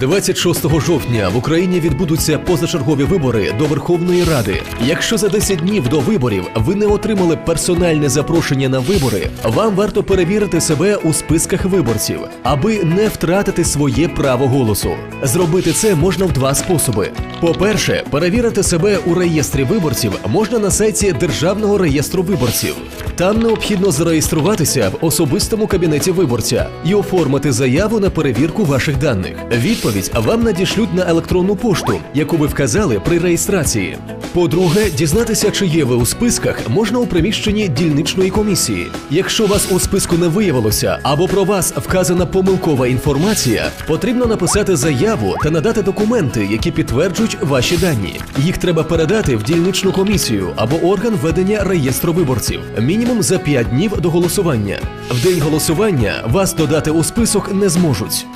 26 жовтня в Україні відбудуться позачергові вибори до Верховної Ради. Якщо за 10 днів до виборів ви не отримали персональне запрошення на вибори, вам варто перевірити себе у списках виборців, аби не втратити своє право голосу. Зробити це можна в два способи. По-перше, перевірити себе у реєстрі виборців можна на сайті Державного реєстру виборців. Там необхідно зареєструватися в особистому кабінеті виборця і оформити заяву на перевірку ваших даних. Відповідь вам надішлють на електронну пошту, яку ви вказали при реєстрації. По-друге, дізнатися, чи є ви у списках, можна у приміщенні дільничної комісії. Якщо вас у списку не виявилося або про вас вказана помилкова інформація, потрібно написати заяву та надати документи, які підтверджують ваші дані. Їх треба передати в дільничну комісію або орган ведення реєстру виборців мінімум за 5 днів до голосування. В день голосування вас додати у список не зможуть.